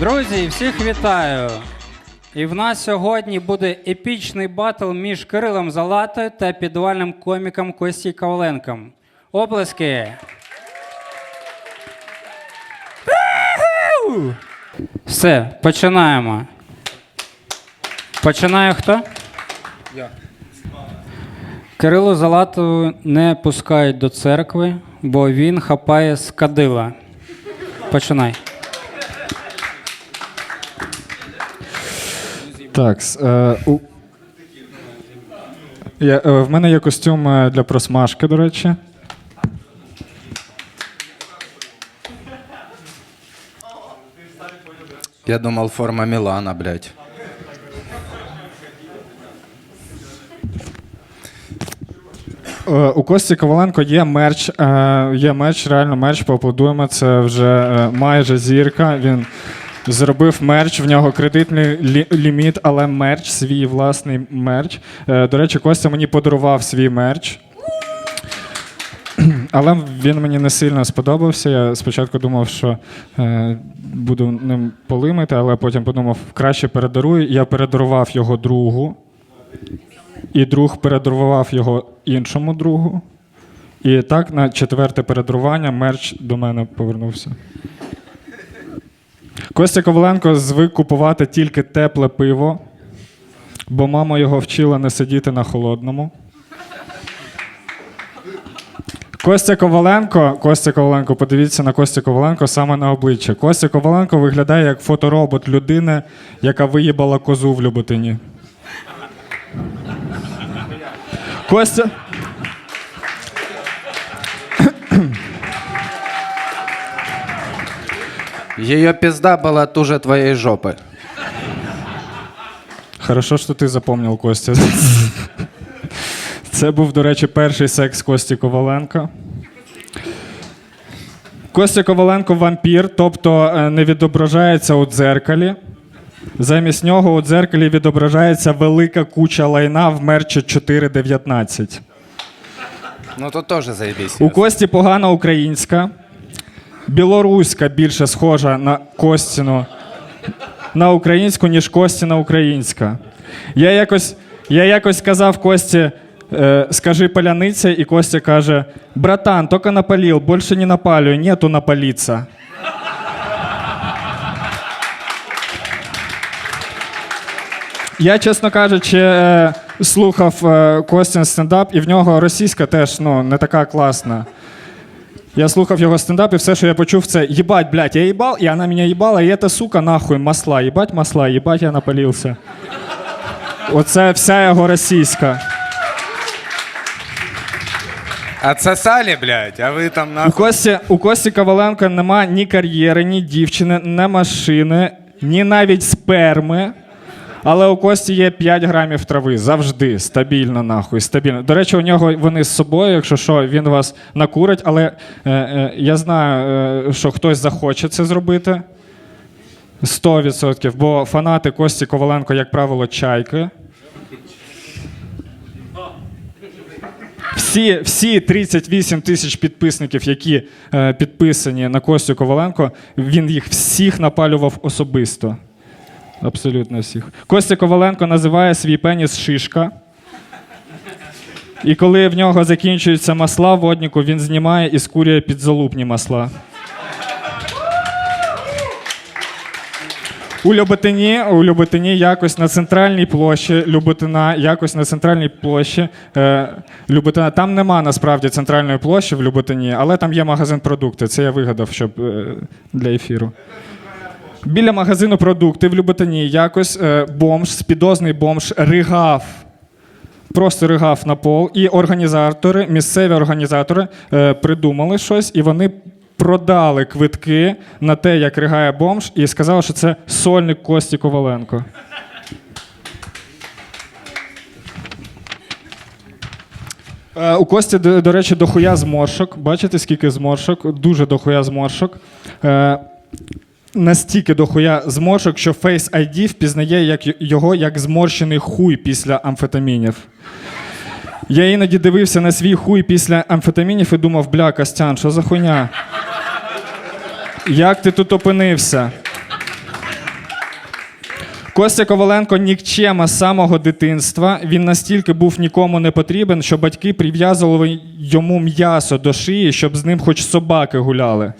Друзі, всіх вітаю! І в нас сьогодні буде епічний батл між Кирилом Залатою та підвальним коміком Костій Коваленком. Оплески! Все, починаємо. Починає хто? Я. Кирилу Залату не пускають до церкви, бо він хапає з кадила. Починай. Так, е, у... Я, е, в мене є костюм е, для просмажки, до речі. Я думал, форма Милана, блядь. У Кості Коваленко є мерч, є мерч, реально мерч, поаплодуємо. Це вже майже зірка. Він зробив мерч, в нього кредитний лі- ліміт, але мерч, свій власний мерч. Е, До речі, Костя мені подарував свій мерч. Але він мені не сильно сподобався. Я спочатку думав, що е, буду ним полимити, але потім подумав, краще передарую. Я передарував його другу. І друг передарував його іншому другу. І так на четверте передарування мерч до мене повернувся. Костя Коваленко звик купувати тільки тепле пиво, бо мама його вчила не сидіти на холодному. Костя Коваленко, Костя Коваленко, подивіться на Костя Коваленко саме на обличчя. Костя Коваленко виглядає як фоторобот людини, яка виїбала козу в Люботині. Костя. Ее пизда была туже твоей жопы. Хорошо, що ти запомнив, Костя. Це був, до речі, перший секс Кості Коваленка. Костя Коваленко вампір, тобто е, не відображається у дзеркалі. Замість нього у дзеркалі відображається велика куча лайна в мерчі 4.19. Ну тут тоже заебись. У Кості погана українська. Білоруська більше схожа на Костіну на українську, ніж Костіна українська. Я якось, я якось сказав Кості, е, скажи паляниця, і Костя каже: братан, тільки напалив, більше не напалюю, нету напаліться. Я, чесно кажучи, е, слухав е, Костін стендап, і в нього російська теж ну, не така класна. Я слухав його стендап, і все, що я почув, це їбать, блядь, я їбал, і вона мене їбала, і эта сука нахуй масла. Їбать масла, їбать, я напалився. Оце вся його російська. Отсосали, блядь, а вы там У нахуй. Кості, у Кості Коваленка нема ні кар'єри, ні дівчини, ні машини, ні навіть сперми. Але у Кості є 5 грамів трави завжди, стабільно, нахуй, стабільно. До речі, у нього вони з собою, якщо що, він вас накурить, але е, е, я знаю, е, що хтось захоче це зробити. 100%. Бо фанати Кості Коваленко, як правило, чайки. Всі, всі 38 тисяч підписників, які е, підписані на Костю Коваленко, він їх всіх напалював особисто. Абсолютно всіх. Костя Коваленко називає свій пеніс шишка. І коли в нього закінчуються масла в воднику, він знімає і скурює підзалупні масла. У Люботині, у Люботині якось на центральній площі, Люботина, якось на центральній площі. Е, Люботина, там нема насправді центральної площі в Люботині, але там є магазин продукти. Це я вигадав, щоб е, для ефіру. Біля магазину продукти в Люботині якось е, бомж, спідозний бомж, ригав. Просто ригав на пол, і організатори, місцеві організатори е, придумали щось, і вони продали квитки на те, як ригає бомж, і сказали, що це сольник Кості Коваленко. Е, У Кості, до, до речі, дохуя зморшок. Бачите, скільки зморшок? Дуже дохуя зморшок. Е, настільки дохуя зморшок, що Face ID впізнає як його як зморщений хуй після амфетамінів. Я іноді дивився на свій хуй після амфетамінів і думав, бля, Костян, що за хуйня? Як ти тут опинився? Костя Коваленко нікчема з самого дитинства. Він настільки був нікому не потрібен, що батьки прив'язували йому м'ясо до шиї, щоб з ним хоч собаки гуляли.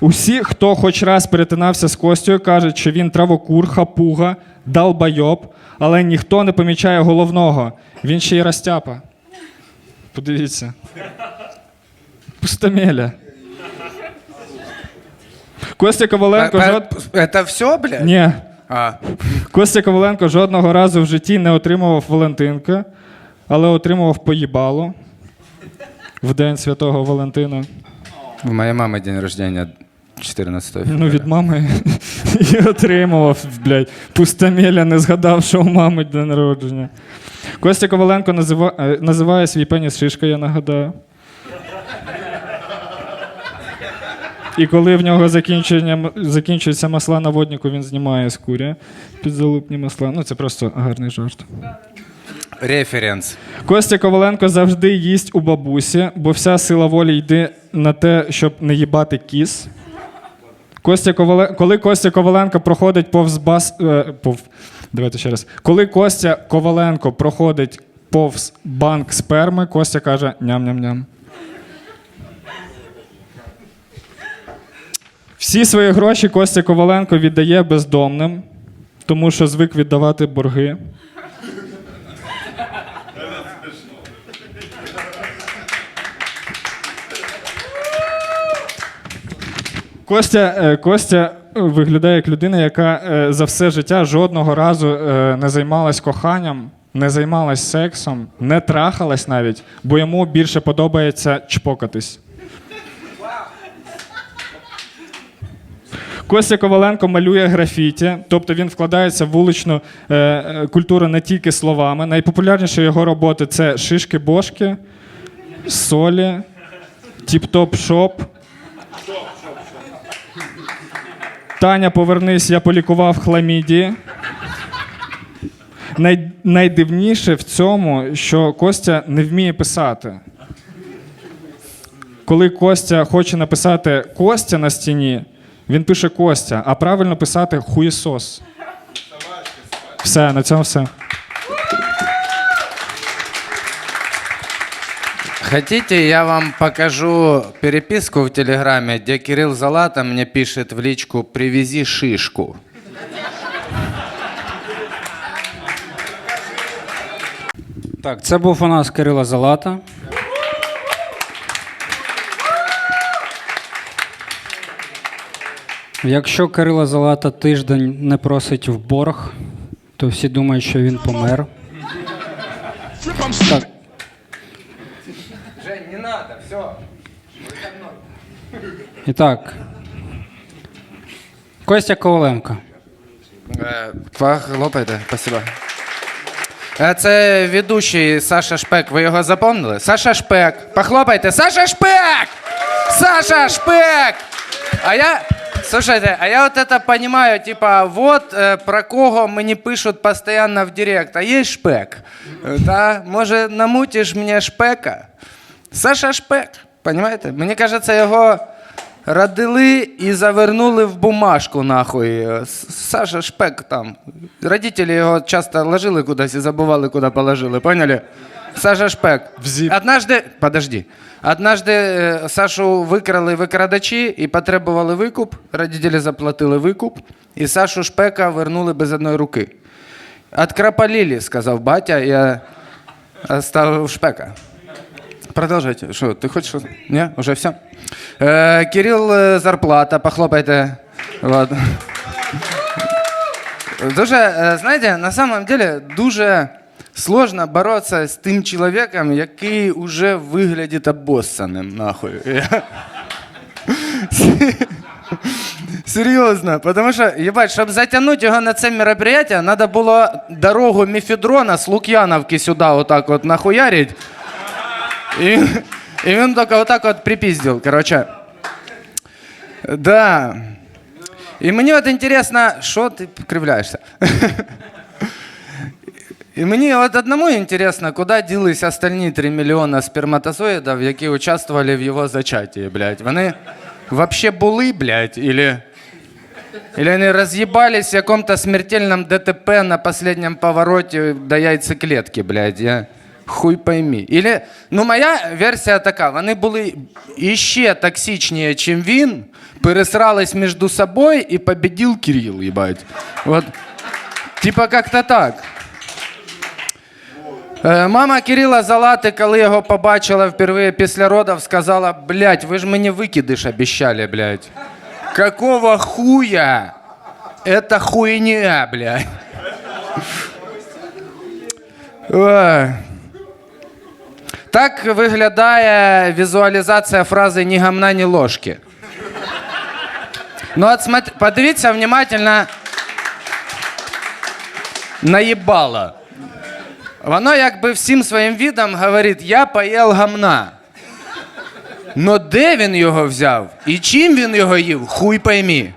Усі, хто хоч раз перетинався з Костю, кажуть, що він травокур, хапуга, далбайоб, але ніхто не помічає головного. Він ще й розтяпа. Подивіться. Пустомеля. Костя Коваленко жод... Это все, блядь? Ні. А, Костя Коваленко жодного разу в житті не отримував Валентинка, але отримував поїбалу в день святого Валентина. у моей мамы день рождения 14 февраля. Ну, від мами і отримував, блядь. Пустомеля не згадав, що у мами день народження. Костя Коваленко назива... е, називає свій пеніс шишка, я нагадаю. І коли в нього закінчення, закінчується масла на воднику, він знімає з куря підзалупні масла. Ну, це просто гарний жарт. Референс. Костя Коваленко завжди їсть у бабусі, бо вся сила волі йде на те, щоб не їбати кіс. Костя Ковале... Коли Костя Коваленко проходить повз бас. Е, пов... Давайте ще раз. Коли Костя Коваленко проходить повз банк сперми, Костя каже ням-ням-ням. Всі свої гроші Костя Коваленко віддає бездомним, тому що звик віддавати борги. Костя, е, Костя е, виглядає як людина, яка е, за все життя жодного разу не займалась коханням, не займалась сексом, не трахалась навіть, бо йому більше подобається чпокатись. Костя Коваленко малює графіті, тобто він вкладається в вуличну е, культуру не тільки словами. Найпопулярніші його роботи це шишки-бошки, солі, тіп-топ шоп. Таня, повернись, я полікував хламідії. Най, найдивніше в цьому, що Костя не вміє писати. Коли Костя хоче написати Костя на стіні, він пише Костя, а правильно писати хуєсос. Все, на цьому все. Хотите, я вам покажу переписку в Телеграме, где Кирилл Залата мне пишет в личку «Привези шишку». Так, це був у нас Кирило Залата. Якщо Кирило Залата тиждень не просить в борг, то всі думають, що він помер. Так, Жень, не надо, все. І так. Костя Коваленко. Похлопайте, спасибо. Е, Це ведущий Саша Шпек. Ви його запомнили? Саша Шпек. Похлопайте. Саша Шпек! Саша Шпек! А я. Слушайте, а я вот это понимаю, типа, вот э, про кого мені пишуть постоянно в директ, а є шпек. Е, Да? Може, намутиш мені шпека? Саша Шпек, понимаете? Мені кажеться, його родили і завернули в бумажку, нахуй. Саша Шпек там. Родителі його часто ложили кудись і забували, куди положили, поняли? Саша Шпек. Однажды, подожди. Однажды е, Сашу викрали викрадачі і потребували викуп. Родителі заплатили викуп, і Сашу Шпека вернули без одної руки. Откропалили, сказав батя, я оставив Шпека. Продолжайте. Что, ты хочешь? что- Не, уже все. Э, Кирилл э, зарплата, похлопайте. Вот. Дуже, е, знаєте, на самом деле дуже сложно боротися з тим чоловіком, який уже виглядить обоссаним, нахуй. Я- Серйозно, тому що, єбать, щоб затягнути його на це мероприятие, треба було дорогу Мефедрона з Лук'яновки сюди отак от нахуярить. И, и он только вот так вот припиздил, короче. Да. И мне вот интересно, что ты кривляешься? І мені от одному інтересно, куди ділись остальні 3 мільйона сперматозоїдів, які участвували в його зачатті, блядь. Вони вообще були, блядь, или... Или они разъебались в каком-то смертельном ДТП на последнем повороте до яйцеклетки, блядь. Я хуй пойми. Или, ну, моя версія така: вони були іще токсичнее, чим він, пересрались між собою і победил Кирилл, їбать. Вот. Типа как-то так. Е, Мама Кирила Залати, коли його побачила впервые після родів, сказала: блядь, ви ж мені викидиш обіщали, блядь. Какого хуя? Это хуйня, блядь. Так виглядає візуалізація фрази ні гамна, ні ложки. Ну, от смотри, подивіться внимательно. Наїбало. Воно якби всім своїм відом говорить, я поїл гамна. Но де він його взяв і чим він його їв, хуй поймі.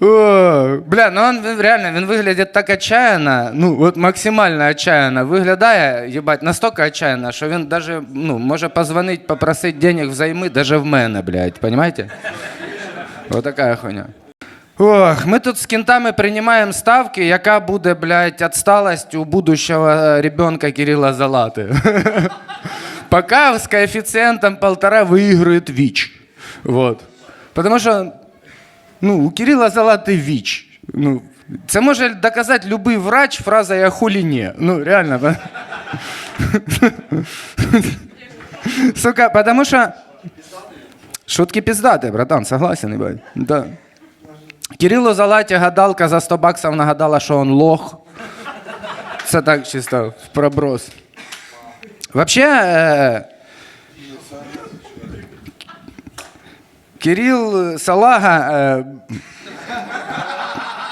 О, бля, ну он він- реально, він виглядить так отчаянно, ну от максимально отчаянно виглядає, їбать, настільки отчаянно, що він даже, ну, може позвонити, попросити денег взаймы даже в мене, блядь, понимаете? Вот такая хуйня. Ох, ми тут з кентами приймаємо ставки, яка буде, блядь, отсталость у будущего е, ребенка Кирилла Залати. Пока с коэффициентом полтора выиграет ВИЧ. Вот. Потому что, ну, у Кирилла Залаты ВИЧ. Ну, це може доказати любой врач фраза «я хули не». Ну, реально. Сука, потому что... Шутки пиздатые, братан, согласен, ебать. Да. Кириллу Залаті гадалка за 100 баксів нагадала, що он лох. Це так чисто в проброс. Вообще, Кирилл Салага э,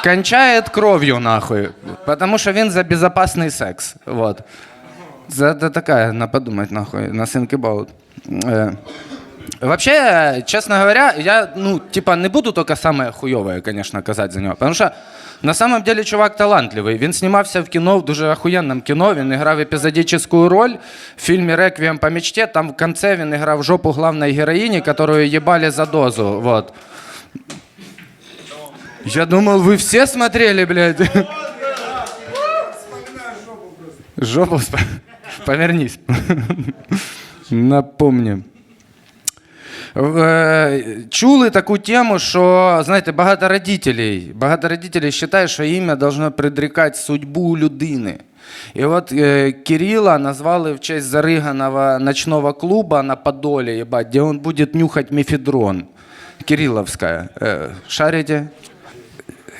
кончает кровью нахуй, потому что він за безопасный секс. Вот. За, это такая, на подумать нахуй, на think about. Э, Вообще, э, честно говоря, я, ну, типа, не буду только самое хуевое, конечно, казать за нього. Потому що на самом деле чувак талантливий. Він знімався в кіно, в дуже охуєнному кіно. Він грав епізодичну роль в фільмі «Реквієм по мечте». Там в конце він грав жопу главной героїні, которую ебали за дозу. Вот. Я думал, вы все смотрели, блядь. Жопу сп- повернись. Напомню. Е, Чули таку тему, що знаєте, багато родителей, багато родителей вважають, що ім'я должно предрікати судьбу людини. І от е, Кирила назвали в честь зариганого ночного клуба на Подоле, ебать, де він буде нюхати мефедрон. Кириловська. Е, шарите?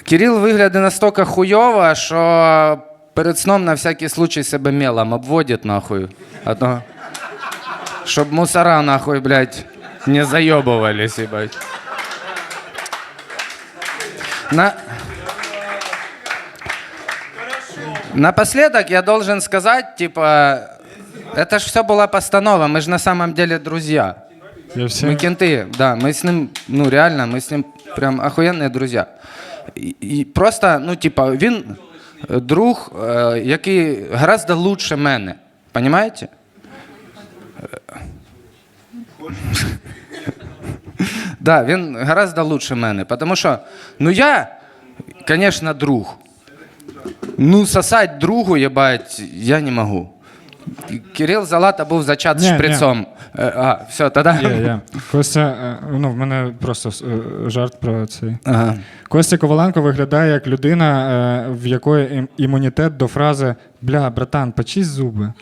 Кирил виглядає настільки хуйово, що перед сном на всякий случай себе мелом обводить нахуй. То, щоб мусора нахуй, блядь, не заебывались, ебать. На... Напоследок я должен сказать, типа, это ж все была постанова, мы же на самом деле друзья. Я всі... Мы кенты, да, мы с ним, ну реально, мы с ним прям охуенные друзья. І, і просто, ну, типа, він е, друг, е, який гораздо лучше мене. Понимаете? Да, він гораздо лучше мене. Потому що, ну я, конечно, друг. Ну, сосать другу, ебать, я не можу. Кирил Залата був зачат Ні, ні. шприцом. Е, А, все, тоді. Є, є. Костя, е, ну, в мене просто е, жарт про цей. Ага. Костя Коваленко виглядає як людина, е, в якої ім- імунітет до фрази Бля, братан, почисть зуби.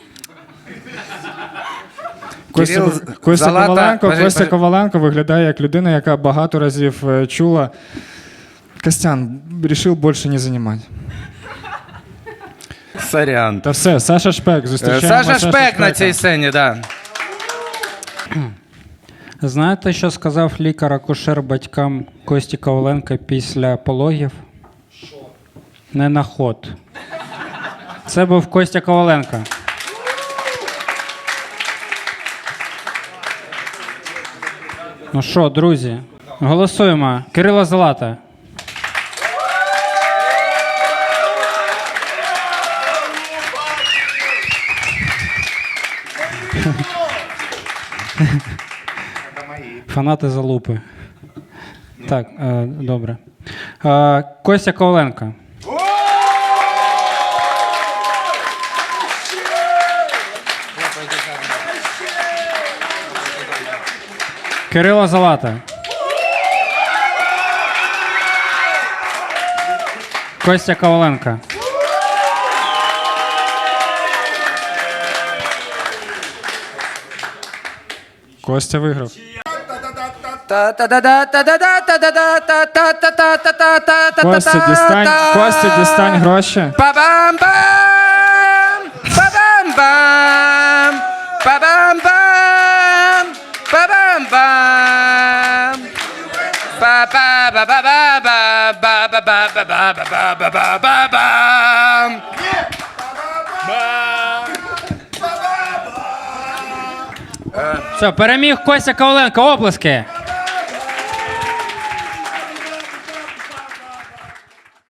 Костя, Кирил Костя, Залата- Коваленко, Подожди, Костя подожди. Коваленко виглядає як людина, яка багато разів е, чула. Костян, рішив більше не займати. Сорян. Та все, Саша Шпек, Е, зустрічаємо. Саша Шпек на Шпека. цій сцені, да. Знаєте, що сказав лікар-акушер батькам Кості Коваленка після пологів? Не на ход. Це був Костя Коваленко. Ну що, друзі, голосуємо. Кирило Залата. Фанати залупи. Так, е, добре. Е, Костя Коваленко. Кирило Залата. Костя Коваленко. Костя виграв. Костя, дістань, Костя, дістань гроші. Па-бам-бам! Па-бам-бам! Ба-ба-ба-ба-ба-ба-ба-ба-ба-ба-ба-ба-бам! Все, переміг Костя Коваленко. Оплески.